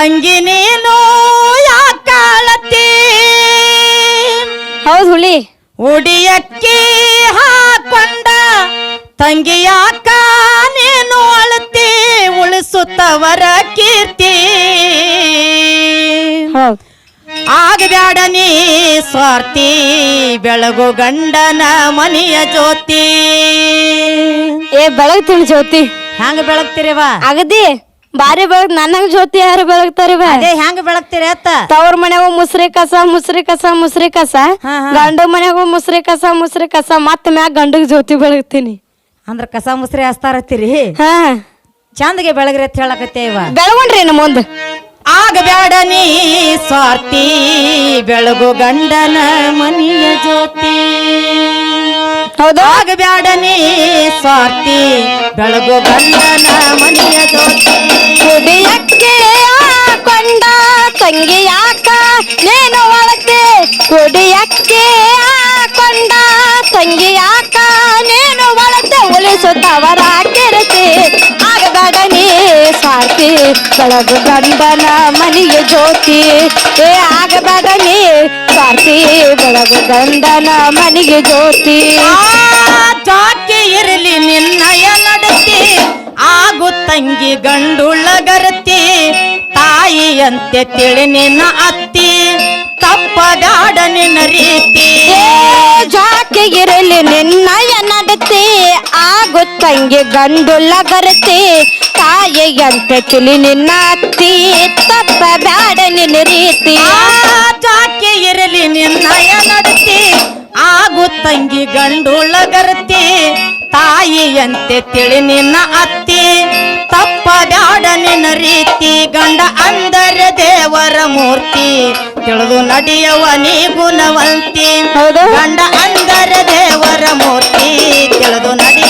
ತಂಗಿ ನೀನು ಯಾಕಾಳತಿ? ಹೌದು ಹುಳಿ. ಉಡಿಯಕ್ಕೆ ಹಾಕೊಂಡ ತಂಗಿ ಯಾಕ ನೀನು ಅಳತಿ? ಉಳಿಸುತ್ತವರ ಕೀರ್ತಿ. ಹೌದು. ಆಗಬ್ಯಾಡ ನೀ ಸ್ವಾರ್ಥಿ ಬೆಳಗು ಗಂಡನ ಮನೆಯ ಜ್ಯೋತಿ. ಏ ಬೆಳಗ್ತೀನಿ ಜ್ಯೋತಿ. ಹೆಂಗ ಬೆಳಗ್ತಿರಿವ ಅಗದಿ. ಬಾರಿ ಬೆಳಗ್ ನನಗ್ ಜ್ಯೋತಿ ಯಾರು ಬಾ? ಅದೇ ಹೆಂಗ ಬೆಳಗ್ತಿರಿ ಅತ್ತ? ತವ್ರ ಮನ್ಯಾಗ ಮುಸ್ರಿ ಕಸ ಮುಸ್ರಿ ಕಸ ಮುಸ್ರಿ ಕಸ. ಹಾ, ಹಾ. ಗಂಡ ಮನ್ಯಾಗ ಮುಸ್ರಿ ಕಸ ಮುಸ್ರಿ ಕಸ. ಮತ್ತ ಮ್ಯಾಗ ಗಂಡಗ್ ಜ್ಯೋತಿ ಬೆಳಗ್ತೀನಿ. ಅಂದ್ರ ಕಸ ಮುಸ್ರಿ ಹಸ್ತಾರತ್ತೀರಿ? ಹಾ. ಚಂದಗೆ ಬೆಳಗ್ರಿ ಅಂತ ಹೇಳಕತ್ತೇವ. ಬೆಳಗೊಂಡ್ರಿ ಇನ್ನು ಮುಂದ. ಆಗ ನೀ ಸ್ವಾರ್ಥಿ ಬೆಳಗು ಗಂಡನ ಮನೆಯ ಜ್ಯೋತಿ. ಆಗಬ್ಯಾಡ ನೀ ಸ್ವಾರ್ಥಿ. ಬೆಳಗು ಬಂದನ ಮನೆಯ ಕುಡಿಯಕ್ಕೆ ಕೊಂಡ ತಂಗಿ ಯಾಕ ನೀನು ಒಳಕ್ಕೆ. ಕುಡಿಯಕ್ಕೆ ಕೊಂಡ ತಂಗಿ ಯಾಕ ಒಳತೆ ಉಳಿಸುತ್ತವರ ಕಿರತಿ ಆಗಬೇಡ ನೀ ಸ್ವಾರ್ಥಿ ಬೆಳಗು ಗಂಡನ ಮನೆಯ ಜ್ಯೋತಿ. ಏ ಆಗಬೇಡ ನೀ ಸ್ವಾರ್ಥಿ ಬೆಳಗು ಗಂಡನ ಮನೆಯ ಜ್ಯೋತಿ. ಜಾಕೆ ಇರಲಿ ನಿನ್ನಯ ನಡತಿ ಆಗು ತಂಗಿ ಗಂಡುಳ್ಳಗರತಿ ತಾಯಿಯಂತೆ ತಿಳಿ ನಿನ್ನ ಅತ್ತಿ. ತಪ್ಪಗಾಡ ನಿನ್ನ ರೀತಿ ಜಾಕೆ ಇರಲಿ ಆಗು ತಂಗಿ ಗಂಡುಲ್ಲ ಗರತೆ ತಾಯಿಯಂತೆ ತಿಳಿ ನಿನ್ನ ಅತ್ತಿ ತಪ್ಪ ಬ್ಯಾಡ ನಿನ್ನ ರೀತಿ. ಜಾಕೆ ಇರಲಿ ನಿನ್ನಯ ನಡತಿ ಆಗು ತಂಗಿ ಗಂಡುಳ್ಳಗರತಿ ತಾಯಿಯಂತೆ ತಿಳಿ ನಿನ್ನ ಅತ್ತಿ ತಪ್ಪ ಬ್ಯಾಡ ನಿನ್ನ ರೀತಿ. ಗಂಡ ಅಂದರೆ ದೇವರ ಮೂರ್ತಿ ತಿಳಿದು ನಡೆಯವ ನೀ ಗುಣವಂತಿ ಗಂಡ ಅಂದರೆ ದೇವರ ಮೂರ್ತಿ ತಿಳಿದು ನಡೆಯವ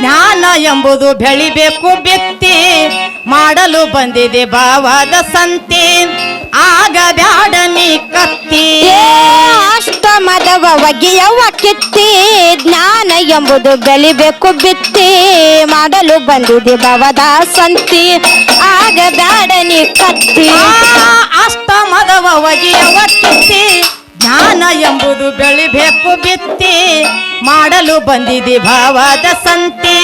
ಜ್ಞಾನ ಎಂಬುದು ಬೆಳಿಬೇಕು ಬಿತ್ತಿ ಮಾಡಲು ಬಂದಿದೆ ಭಾವದ ಸಂತೆ. ಆಗ ಬ್ಯಾಡ ನೀ ಕತ್ತಿ. ಅಷ್ಟಮದವಗಿಯವ ಅಷ್ಟಮದವ ಒಗೆಯವ ಕಿತ್ತಿ. ಜ್ಞಾನ ಎಂಬುದು ಬೆಳಿಬೇಕು ಬಿತ್ತಿ. ಮಾಡಲು ಬಂದಿದೆ ಭವದ ಸಂತಿ. ಆಗ ಬ್ಯಾಡ ನೀ ಕತ್ತಿ ಅಷ್ಟಮದವಗಿಯವ ಒಗೆಯವ ಕಿತ್ತಿ. ಜ್ಞಾನ ಎಂಬುದು ಬೆಳಿಬೇಕು ಬಿತ್ತಿ ಮಾಡಲು ಬಂದಿದೆ ಭಾವದ ಸಂತಿ.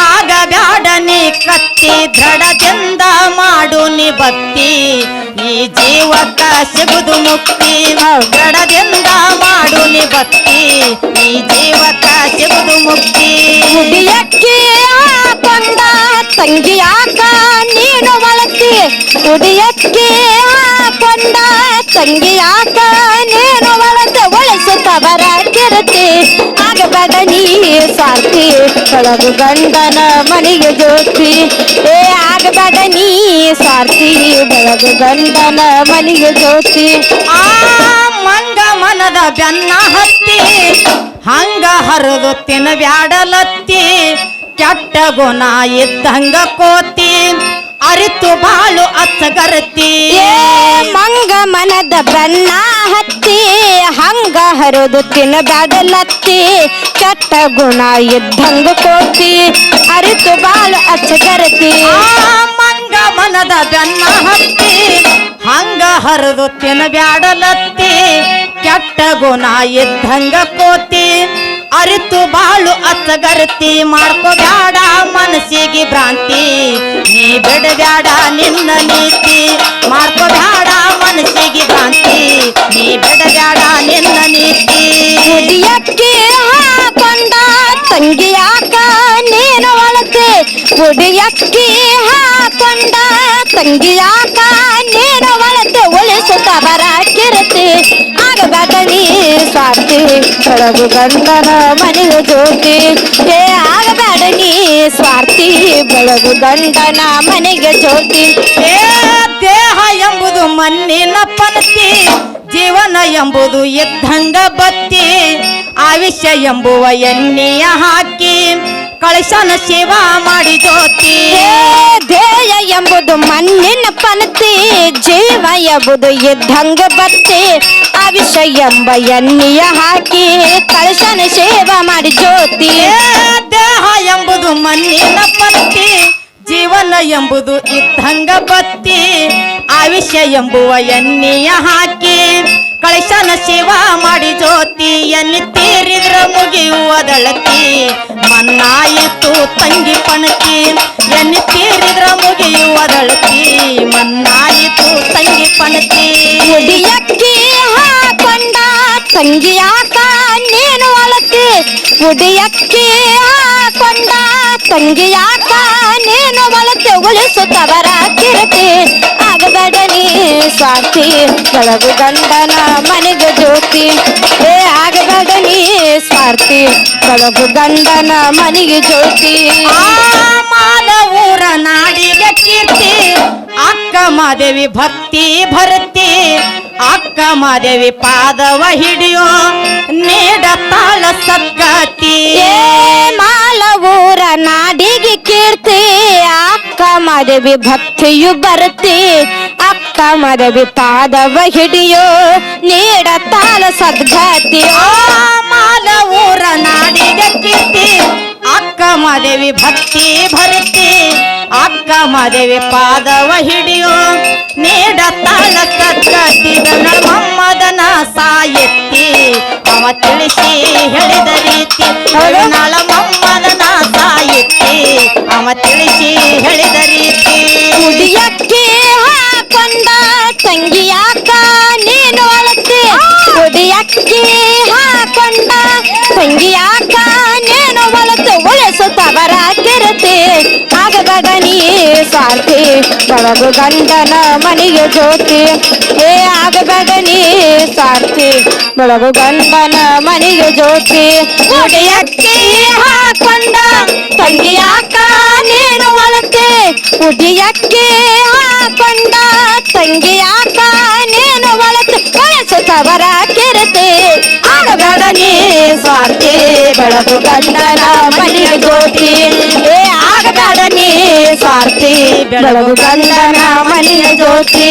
ಆಗ ಬ್ಯಾಡ ನೀ ಕತ್ತಿ ದೃಢದಿಂದ ಮಾಡು ನೀ ಬತ್ತಿ. ಈ ಜೀವಕ್ಕ ಸಿಗುದು ಮುಕ್ತಿ ದೃಢದಿಂದ ಮಾಡು ನೀ ಬತ್ತಿ. ಈ ಜೀವಕ್ಕ ಸಿಗುದು ಮುಕ್ತಿ. ಕುಡಿಯಕ್ಕೆ ಹಾಕೊಂಡ ತಂಗಿ ಯಾಕ ನೀನು ಬಳತಿ. ಕುಡಿಯಕ್ಕೆ ಹಾಕೊಂಡ ತಂಗಿ ಯಾಕ? ನೀನು ಬಳತೆ ಉಳಿಸುತ್ತವರ ಕಿರತಿ. ಆಗಬೇಡ ನೀ ಸ್ವಾರ್ಥಿ ಬೆಳಗು ಗಂಡನ ಮನೆಗೆ ಜೋತಿ ಏ ಆಗಬೇಡ ನೀ ಸಾರ್ತಿ ಬೆಳಗು ಗಂಡನ ಮನೆಗೆ ಜೋತಿ ಆ ಮಂಗ ಮನದ ಬೆನ್ನ ಹತ್ತಿ, ಹಂಗ ಹರಿದು ತಿನ್ನಬ್ಯಾಡಲತ್ತಿ ಕೆಟ್ಟ ಗುಣ ಇದ್ದಂಗ ಕೋತಿ. ಅರಿತು ಬಾಳು ಅಚ್ಚಗರತಿ. ಮಂಗ ಮನದ ಬಣ್ಣ ಹತ್ತಿ ಹಂಗ ಹರಿದು ತಿನ್ನಬ್ಯಾಡಲತ್ತಿ ಕೆಟ್ಟ ಗುಣ ಇದ್ದಂಗ ಕೋತಿ. ಅರಿತು ಬಾಳು ಅಚ್ಚಗರತಿ. ಮಂಗ ಮನದ ಬೆನ್ನ ಹತ್ತಿ ಹಂಗ ಹರಿದು ತಿನ್ನಬ್ಯಾಡಲತ್ತಿ ಕೆಟ್ಟ ಗುಣ ಇದ್ದಂಗ ಕೋತಿ. ಅರಿತು ಬಾಳು ಅಚ್ಚಗರತಿ ಮಾಡ್ಕೋಬ್ಯಾಡ ಮನಸ್ಸಿಗೆ ಭ್ರಾಂತಿ. ನೀ ಬಿಡಬ್ಯಾಡ ನಿನ್ನ ನೀತಿ ಮಾಡ್ಕೋಬ್ಯಾಡ ಮನಸ್ಸಿಗೆ ಭ್ರಾಂತಿ. ನೀ ಬಿಡಬ್ಯಾಡ ನಿನ್ನ ನೀತಿ. ಕುಡಿಯಕ್ಕೆ ಹಾಕೊಂಡ ತಂಗಿ ಯಾಕ ನೀನು ಒಳತೆ. ಕುಡಿಯಕ್ಕೆ ಹಾಕೊಂಡ ತಂಗಿ ಬೆಳಗು ಗಂಡನ ಮನೆಯ ಜ್ಯೋತಿ. ಏ, ಆಗಬೇಡ ನೀ ಸ್ವಾರ್ಥಿ. ಬೆಳಗು ಗಂಡನ ಮನೆಗೆ ಜ್ಯೋತಿ. ಏ, ದೇಹ ಎಂಬುದು ಮಣ್ಣಿನ ಪನತಿ ಜೀವನ ಎಂಬುದು ಎದ್ದಂಗ ಬತ್ತಿ ಆವಿಷ್ಯ ಎಂಬುವ ಎಣ್ಣೆಯ ಹಾಕಿ ಕಳಶನ ಶಿವ ಮಾಡಿ ಜೋತಿ ಧ್ಯೇಯ ಎಂಬುದು ಮಣ್ಣಿನ ಪನತಿ ಜೀವ ಎಂಬುದು ಎದ್ದಂಗ ಬತ್ತಿ ಆವಿಷ ಎಂಬ ಎಣ್ಣೆಯ ಹಾಕಿ ಕಳಶನ ಶಿವ ಮಾಡಿ ಜ್ಯೋತಿ. ದೇಹ ಎಂಬುದು ಮಣ್ಣಿನ ಪನತಿ ಜೀವನ ಎಂಬುದು ಇದ್ದಂಗ ಬತ್ತಿ. ಆವಿಷ್ಯ ಎಂಬುವ ಎನ್ನಿಯ ಹಾಕಿ. ಕಳಶನ ಶಿವ ಮಾಡಿ ಜ್ಯೋತಿ ಎನ್ನಿ ತೀರಿದ್ರ ಮುಗಿಯುವುದಳತಿ ಮನ್ನಾಯಿತು ತಂಗಿ ಪಣಕಿ ಎನ್ನಿ ತೀರಿದ್ರ ಮುಗಿಯುವುದಳತಿ ಮನ್ನಾಯಿತು ತಂಗಿ ಪಣಕಿ ಹಾಕೊಂಡ ತಂಗಿಯಾಕ ನೀನು ಒಳತಿ ಕೊಂಡ ತಂಗಿಯಾಕ ನೀನು ಒಳತಿ ಉಳಿಸುತ್ತವರ ಕಿರತಿ ಆಗಬೇಡನಿ ಸ್ವಾತಿ, ಬೆಳಗು ಗಂಡನ ಮನೆಗೆ ಜ್ಯೋತಿ. ಏ, ಆಗಬೇಡನಿ ಸ್ವಾರ್ಥಿ ಬೆಳಗು ಗಂಡನ ಮನೆಗೆ ಜ್ಯೋತಿ. ಊರ ನಾಡಿಗೆ ಕೀರ್ತಿ, ಅಕ್ಕ ಮಾದೇವಿ ಭಕ್ತಿ ಭರತಿ. ಅಕ್ಕ ಮಾದೇವಿ ಪಾದವ ಹಿಡಿಯೋ ನೀಡ ತಾಳ ಸಕ್ಕತಿ. ಏ ಮಾಲವೂರ ನಾಡಿಗೆ ಕೀರ್ತಿ, ಅಕ್ಕ ಮದವಿ ಭಕ್ತಿಯು ಬರುತ್ತಿ ಅಕ್ಕ ಮದವಿ ಪಾದವ ಹಿಡಿಯೋ, ನೀಡ ತಾಳ ಸದ್ಗತಿ ಆ ಮಾಲ ಊರ ನಾಡಿಗೆ ಕೀರ್ತಿ ಅಕ್ಕ ಮಾದೇವಿ ಭಕ್ತಿ ಭರತಿ. ಅಕ್ಕ ಮಾದೇವಿ ಪಾದವ ಹಿಡಿಯೋ, ನೀಡ ತಾಳ ಸದ್ಗತಿ ಮಮ್ಮದನ ಸಾಯತ್ತಿ, ಅವ ತಿಳಿಸಿ ಹೇಳಿದ ರೀತಿ. ನಾಳ ಮಮ್ಮದನ ಸಾಯತ್ತಿ, ಅವ ತಿಳಿಸಿ ಹೇಳಿದ ಆಗಬೇಡ ನೀ ಸ್ವಾರ್ಥಿ ಬೆಳಗು ಗಂಡನ ಮನೆಗೆ ಜ್ಯೋತಿ ಏ ಆಗಬೇಡ ನೀ ಸ್ವಾರ್ಥಿ ಬೆಳಗು ಗಂಡನ ಮನೆಗೆ ಜ್ಯೋತಿ ಕುಡಿಯಕ್ಕೆ ಹಾಕೊಂಡ ತಂಗಿಯಾಕ ನೀನು ಒಳತೆ ಉಡಿಯಕ್ಕೆ ಹಾಕೊಂಡ ತಂಗಿಯಾಕ ನೀನು ಒಳತೆ ವಯಸ್ಸುತ್ತವರ ಕಿರತೆ ಆಗಬೇಡ ನೀ ಸ್ವಾರ್ಥಿ ಬೆಳಗು ಗಂಡನ ಮನೆಯ ಜ್ಯೋತಿ ಏ ಆಗಬೇಡ ನೀ ಸ್ವಾರ್ಥಿ ಬೆಳಗು ಗಂಡನ ಮನೆಯ ಜ್ಯೋತಿ